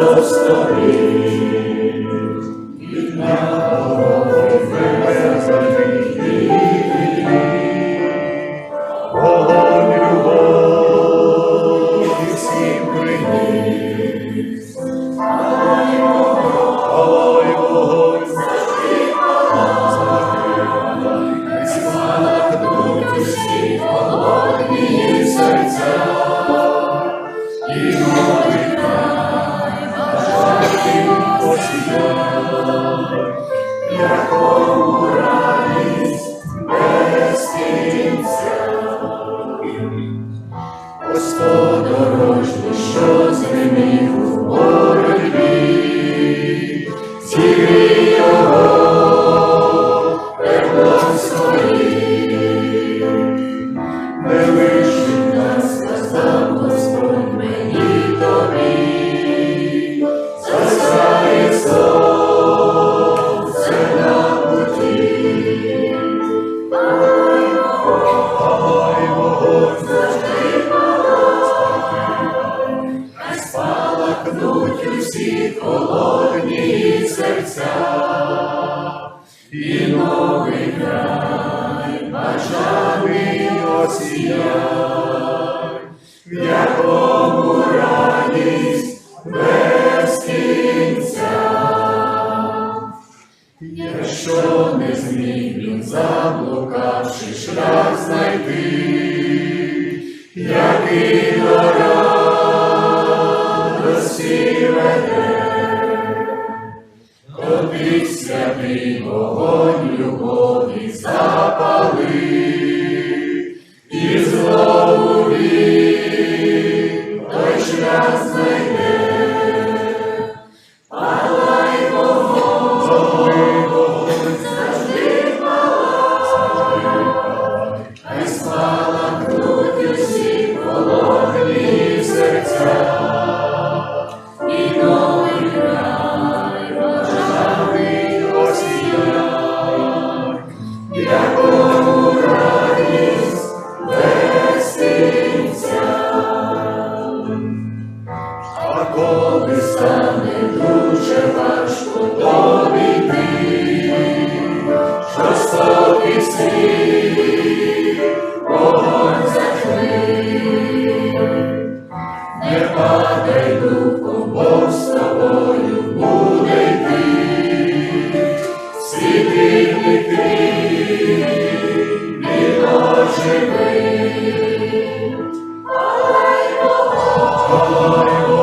Христос тобі. Від якому радість без кінця. Усі холодні серця, і новий край бажаний осіяй, в якому радість без кінця. Якщо не зміг він заблукавши шлях знайти, який радості веде, Тобі святий вогонь любові коли стане дуже важко тобі йти, жорстокий світ, вогонь зажми, не падай духом, Бог з тобою буде йти, світильний ти, віно живий, але й Бог.